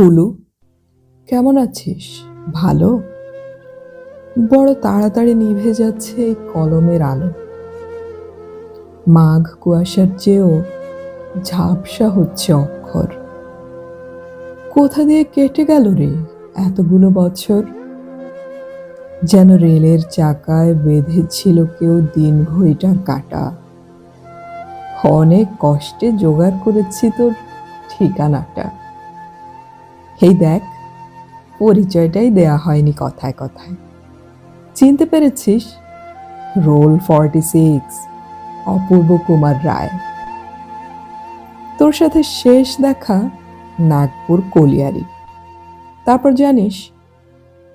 পুলু কেমন আছিস? ভালো? বড় তাড়াতাড়ি নিভে যাচ্ছে এই কলমের আলো। মাঘ কুয়াশার চেয়েও ঝাপসা হচ্ছে অক্ষর। কোথা দিয়ে কেটে গেল রে এতগুলো বছর? যেন রেলের চাকায় বেঁধেছিল কেউ দিন ঘড়িটা কাটা। অনেক কষ্টে জোগাড় করেছি তোর ঠিকানাটা। এই দেখ, পরিচয়টাই দেয়া হয়নি কথায় কথায়। চিনতে পেরেছিস? Roll forty six Apurba Kumar Ray. তোর সাথে শেষ দেখা নাগপুর কলিয়ারি। তারপর জানিস,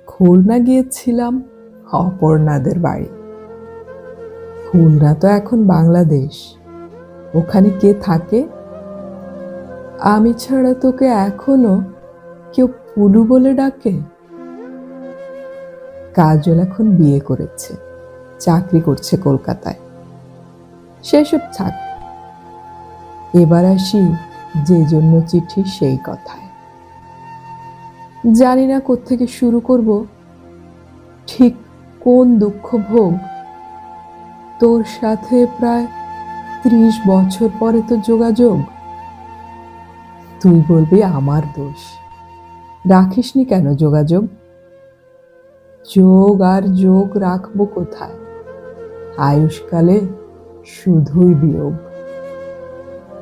খুলনা গিয়েছিলাম অপর্ণাদের বাড়ি। খুলনা তো এখন বাংলাদেশ। ওখানে কে থাকে? আমি ছাড়া তোকে এখনও কেউ পুলু বলে ডাকে? কাজল এখন বিয়ে করেছে, চাকরি করছে কলকাতায়। সেসব থাক। এবার আসি যে জন্য চিঠি সেই কথায়। জানি না কোত্থেকে শুরু করব। ঠিক কোন দুঃখ ভোগ? তোর সাথে প্রায় ত্রিশ বছর পরে তো যোগাযোগ। তুই বলবি আমার দোষ। রাখিসনি কেন যোগাযোগ? যোগ আর যোগ রাখব কোথায়? আয়ুষ্কালে শুধুই বিয়োগ।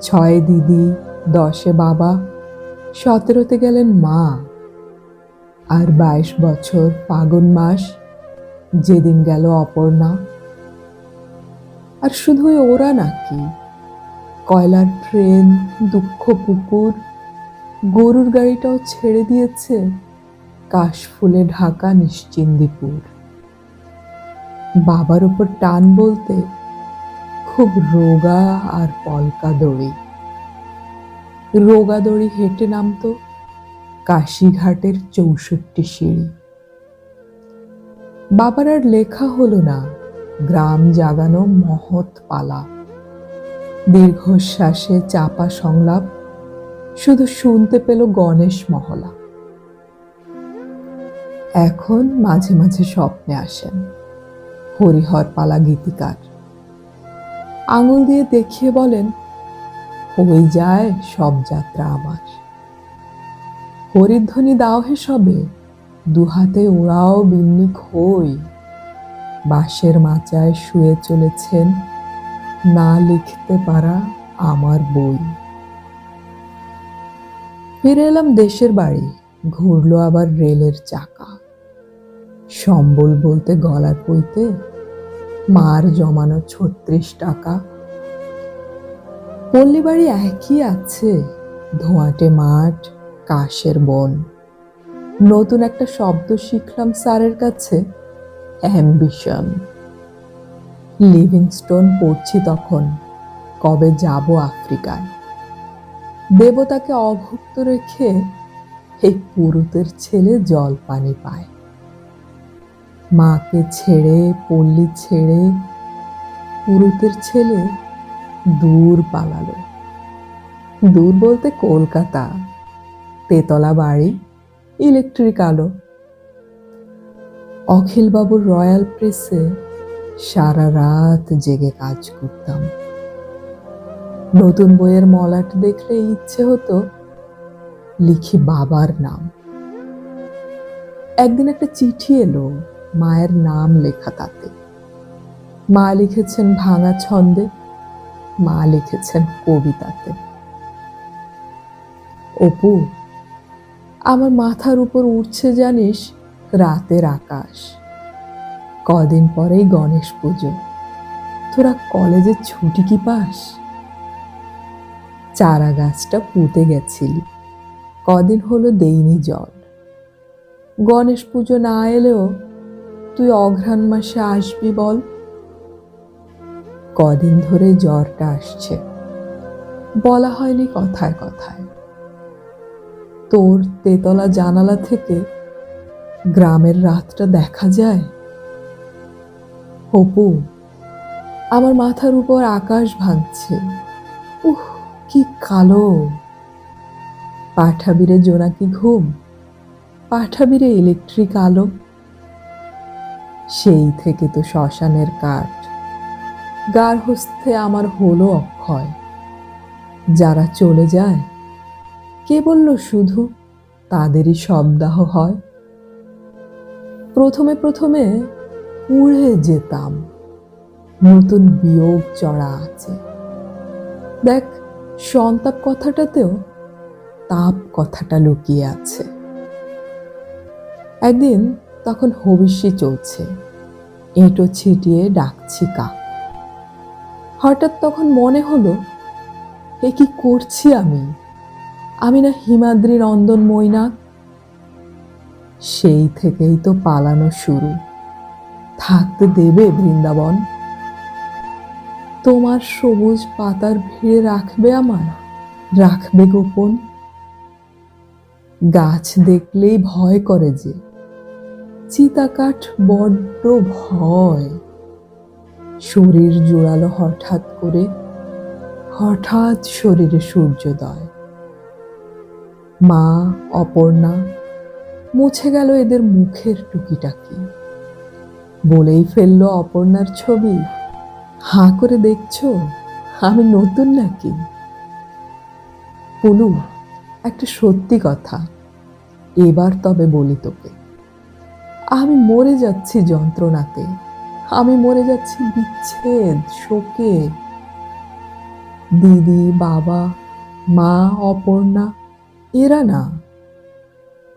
ছয় দিদি, দশে বাবা, সতেরোতে গেলেন মা। আর বাইশ বছর ফাগুন মাস, যেদিন গেল অপর্ণা। আর শুধুই ওরা নাকি? কয়লার ট্রেন দুঃখ, পুকুর গরুর গাড়িটাও ছেড়ে দিয়েছে। কাশফুলে ঢাকা নিশ্চিন্দিপুর। বাবার উপর টান বলতে খুব রোগা আর পলকা দড়ি। রোগা দড়ি হেঁটে নামতো কাশিঘাটের চৌষট্টি সিঁড়ি। বাবার আর লেখা হলো না, গ্রাম জাগানো মহৎ পালা। দীর্ঘশ্বাসে চাপা সংলাপ শুধু শুনতে পেল গণেশ মহলা। এখন মাঝে মাঝে স্বপ্নে আসেন হরিহর পালা গীতিকার। আঙুল দিয়ে দেখিয়ে বলেন, হয়ে যায় সব যাত্রা আমার। হরিধ্বনি দাও হে সবে, দুহাতে ওড়াও বিন্নি খই। বাঁশের মাচায় শুয়ে চলেছেন, না লিখতে পারা আমার বই। ফিরে এলাম দেশের বাড়ি। ঘুরলো আবার রেলের চাকা। সম্বল বলতে গলার পইতে মার জমানো ছত্রিশ টাকা। পল্লী বাড়ি একই আছে, ধোঁয়াটে মাঠ, কাশের বন। নতুন একটা শব্দ শিখলাম স্যারের কাছে, অ্যাম্বিশন। লিভিংস্টোন পড়ছি তখন, কবে যাব আফ্রিকায়। দেবতাকে অভুক্ত রেখে এই পুরুতের ছেলে জল পানি পায়। মাকে ছেড়ে, পল্লী ছেড়ে পুরুতের ছেলে দূর পালালো। দূর বলতে কলকাতা, তেতলা বাড়ি, ইলেকট্রিক আলো। অখিলবাবুর রয়্যাল প্রেসে সারা রাত জেগে কাজ করতাম। নতুন বইয়ের মলাট দেখলে ইচ্ছে হতো লিখি বাবার নাম। একদিন একটা চিঠি এলো মায়ের নাম লেখা তাতে। মা লিখেছেন ভাঙা ছন্দে, মা লিখেছেন কবিতাতে। অপু, আমার মাথার উপর উঠছে জানিস রাতের আকাশ। কদিন পরেই গণেশ পুজো। তোরা কলেজের ছুটি কি পাস? চারা গাছটা পুঁতে গেছিলি। কদিন হলো দেইনি জল। গণেশ পুজো না এলেও তুই অঘ্রাণ মাসে আসবি বল। কদিন ধরে জ্বরটা আসছে। বলা হয়নি কথায় কথায়। তোর তেতলা জানালা থেকে গ্রামের রাতটা দেখা যায়? অপু, আমার মাথার উপর আকাশ ভাঙছে। উহ কি কালো। পাঠাবিরে জোনাকি ঘুম, পাঠাবিরে ইলেকট্রিক আলো। সেই থেকে তো শ্মশানের কাঠ গার হস্তে আমার হলো অক্ষয়। যারা চলে যায়, কে বলল শুধু তাদেরই শবদাহ হয়। প্রথমে প্রথমে উড়ে যেতাম, নতুন বিয়োগ চড়া আছে। দেখ সন্তাপ কথাটাতেও তাপ কথাটা লুকিয়ে আছে। একদিন তখন হবিষ্যি চলছে। এঁটো ছিটিয়ে ডাকছি কাক হঠাৎ তখন মনে হলো, এ কি করছি আমি? আমি না হিমাদ্রি নন্দন মৈনাক? সেই থেকেই তো পালানো শুরু। থাকতে দেবে বৃন্দাবন। তোমার সবুজ পাতার ভিড়ে রাখবে আমার রাখবে গোপন? গাছ দেখলেই ভয় করে যে। চিতাকাঠ বড্ড ভয়। শরীর জোড়ালো হঠাৎ করে, হঠাৎ শরীরে সূর্যোদয়। মা, অপর্ণা, মুছে গেল এদের মুখের টুকিটাকি। বলেই ফেলল অপর্ণার ছবি। হাঁ করে দেখছ? আমি নতুন নাকি? পুলু একটা সত্যি কথা। এবার তবে বলি তোকে। আমি মরে যাচ্ছি যন্ত্রণাতে। আমি মরে যাচ্ছি বিচ্ছেদ, শোকে। দিদি, বাবা, মা, অপর্ণা, এরা না।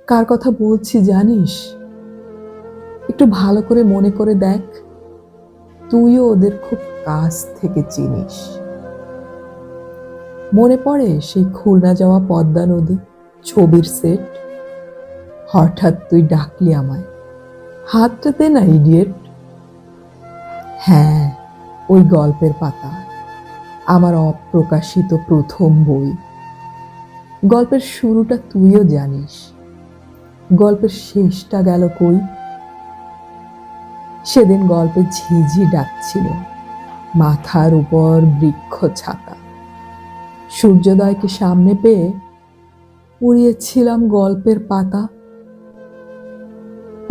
কার কথা বলছি জানিস? একটু ভালো করে মনে করে দেখ। তুইও ওদের খুব কাছ থেকে চিনিস। মনে পড়ে সেই খুলনা যাওয়া পদ্মা নদী, ছবির সেট? হঠাৎ তুই ডাকলি আমায়। হাতটা দে না ইডিয়েট হ্যাঁ ওই গল্পের পাতা। আমার অপ্রকাশিত প্রথম বই। গল্পের শুরুটা তুইও জানিস। গল্পের শেষটা গেল কই? সেদিন গল্পে ঝিঝি ডাকছিল। মাথার উপর বৃক্ষ ছাতা। সূর্যোদয়কে সামনে পেয়ে উড়িয়েছিলাম গল্পের পাতা।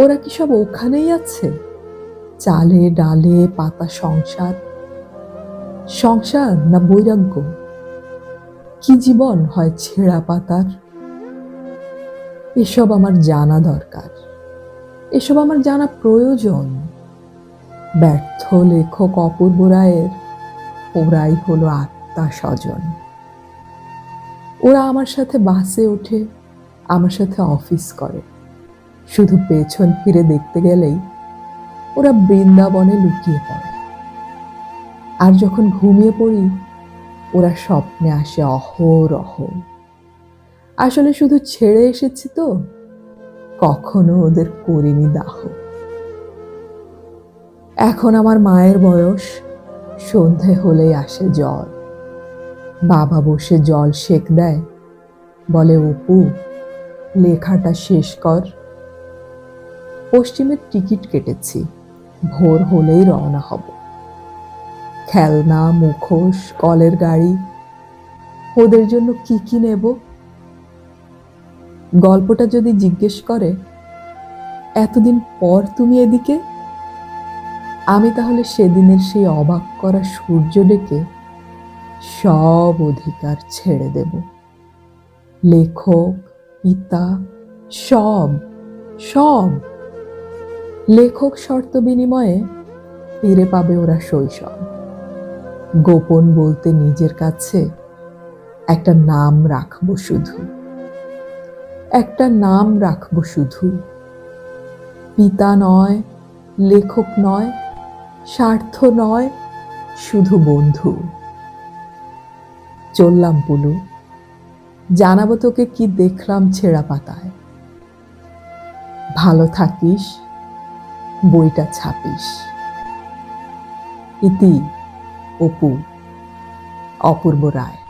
ওরা কি সব ওখানেই আছে? চালে, ডালে, পাতা সংসার। সংসার না বৈরাগ্য? কি জীবন হয় ছেঁড়া পাতার? এসব আমার জানা দরকার। এসব আমার জানা প্রয়োজন। ব্যর্থ লেখক অপূর্ব রায়ের, ওরাই হলো আত্মা স্বজন। ওরা আমার সাথে বাসে ওঠে, আমার সাথে অফিস করে। শুধু পেছন ফিরে দেখতে গেলেই ওরা বৃন্দাবনে লুকিয়ে পড়ে। আর যখন ঘুমিয়ে পড়ি, ওরা স্বপ্নে আসে অহরহ। আসলে শুধু ছেড়ে এসেছি তো, কখনো ওদের করিনি দাহ। এখন আমার মায়ের বয়স। সন্ধে হলেই আসে জল। বাবা বসে জল সেক দেয়। বলে, অপু, লেখাটা শেষ কর। পশ্চিমের টিকিট কেটেছি। ভোর হলেই রওনা হব। খেলনা, মুখোশ, কলের গাড়ি। ওদের জন্য কি কি নেব? গল্পটা যদি জিজ্ঞেস করে, এতদিন পর তুমি এদিকে? আমি তাহলে সেদিনের সেই অবাক করা সূর্য ডেকে সব অধিকার ছেড়ে দেব। লেখক, পিতা, সব সব। লেখক শর্ত বিনিময়ে ফিরে পাবে ওরা শৈশব। গোপন বলতে নিজের কাছে একটা নাম রাখব শুধু। একটা নাম রাখব শুধু। পিতা নয়, লেখক নয় স্বার্থ নয়, শুধু বন্ধু। চললাম পুলু। জানাব তোকে কি দেখলাম ছেঁড়া পাতায়। ভালো থাকিস, বইটা ছাপিস। ইতি, অপু, অপূর্ব রায়।